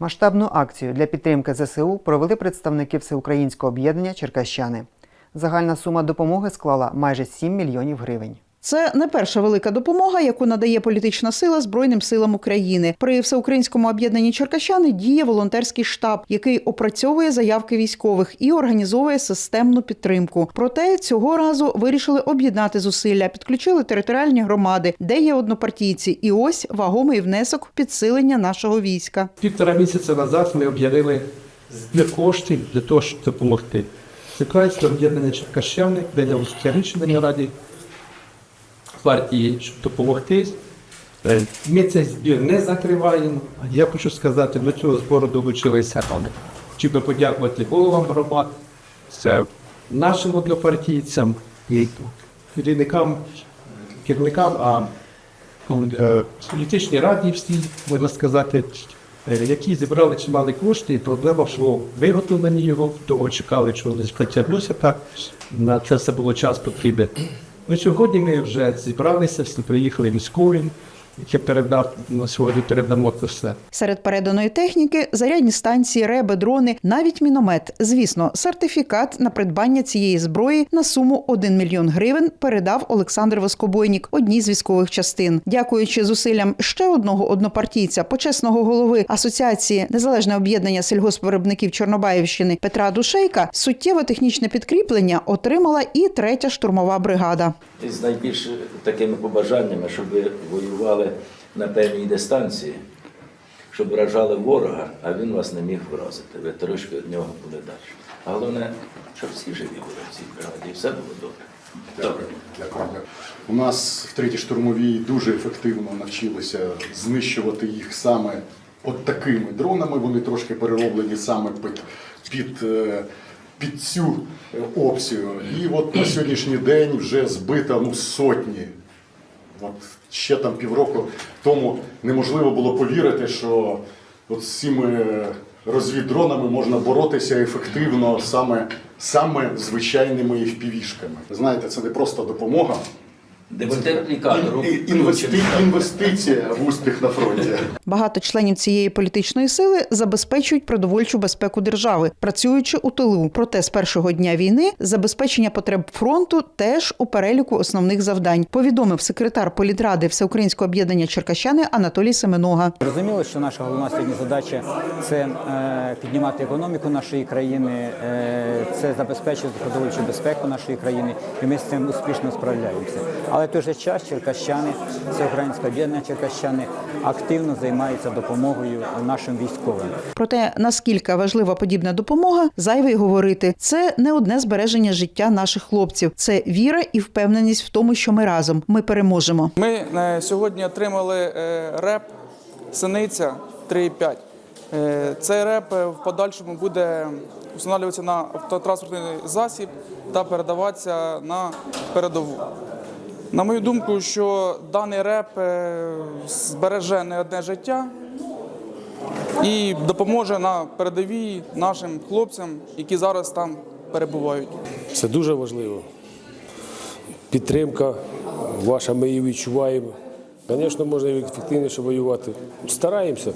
Масштабну акцію для підтримки ЗСУ провели представники Всеукраїнського об'єднання Черкащани. Загальна сума допомоги склала майже 7 мільйонів гривень. Це не перша велика допомога, яку надає політична сила Збройним силам України. При всеукраїнському об'єднанні Черкащани діє волонтерський штаб, який опрацьовує заявки військових і організовує системну підтримку. Проте цього разу вирішили об'єднати зусилля, підключили територіальні громади, де є однопартійці, і ось вагомий внесок підсилення нашого війська. Півтора місяця назад ми об'явили коштів для того, щоб допомогти. Українське об'єднання Черкащани прийняло таке рішення раді партії, щоб допомогти. Е, Ми цей збір не закриваємо. Я хочу сказати, до цього збору долучилися щоб подякувати головам громад, нашим однопартійцям керівникам, керівникам, а е, політичній раді всі, можна сказати, е, які зібрали чималі кошти, і проблема, що виготовлені його, того чекали, що вони затягнуться так, на це все було час потрібен. Ну, сьогодні ми вже зібралися, всі приїхали військові, які передав на сьогодні передамо це все. Серед переданої техніки зарядні станції, реби, дрони, навіть міномет. Звісно, сертифікат на придбання цієї зброї на суму 1 мільйон гривень передав Олександр Воскобойнік одній з військових частин. Дякуючи зусиллям ще одного однопартійця, почесного голови асоціації Незалежне об'єднання сільгоспвиробників Чорнобаївщини Петра Душейка, суттєве технічне підкріплення отримала і третя штурмова бригада. З найбільш такими побажаннями, щоб ви на певній дистанції, щоб вражали ворога, а він вас не міг вразити. Ви трошки від нього були далі. А головне, щоб всі живі були в цій бригаді, і все було добре. Добре. Дякую. У нас в третій штурмовій дуже ефективно навчилися знищувати їх саме от такими дронами. Вони трошки перероблені саме під, під, е, під цю е, опцію. І от на сьогоднішній день вже збито ну, сотні. От ще там півроку тому неможливо було повірити, що от з цими розвідронами можна боротися ефективно саме, саме звичайними FPV-шками. Знаєте, це не просто допомога, Демультиплікатор. інвести, інвестиція в успіх на фронті. Багато членів цієї політичної сили забезпечують продовольчу безпеку держави, працюючи у тилу. Проте з першого дня війни забезпечення потреб фронту теж у переліку основних завдань. Повідомив секретар політради Всеукраїнського об'єднання Черкащани Анатолій Семенога. Зрозуміло, що наша головна сьогодні задача це е, піднімати економіку нашої країни, е, це забезпечити продовольчу безпеку нашої країни, і ми з цим успішно справляємося. Але в той же час черкащани, це українське об'єднання черкащани, активно займаються допомогою нашим військовим. Проте наскільки важлива подібна допомога, зайве й говорити. Це не одне збереження життя наших хлопців, це віра і впевненість в тому, що ми разом ми переможемо. Ми е, сьогодні отримали е, реп Синиця 3,5. Е, Цей реп в подальшому буде встановлюватися на автотранспортний засіб та передаватися на передову. На мою думку, що даний реп е, збереже не одне життя і допоможе на передовій нашим хлопцям, які зараз там перебувають. Це дуже важливо. Підтримка ваша, ми її відчуваємо. Звісно, можна ефективніше воювати. Стараємося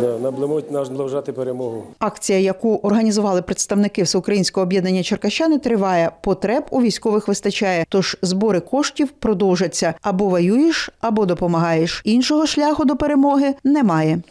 Да, наближати- наближати перемогу. Акція, яку організували представники Всеукраїнського об'єднання Черкащани, триває. Потреб у військових вистачає. Тож збори коштів продовжаться або воюєш, або допомагаєш. Іншого шляху до перемоги немає.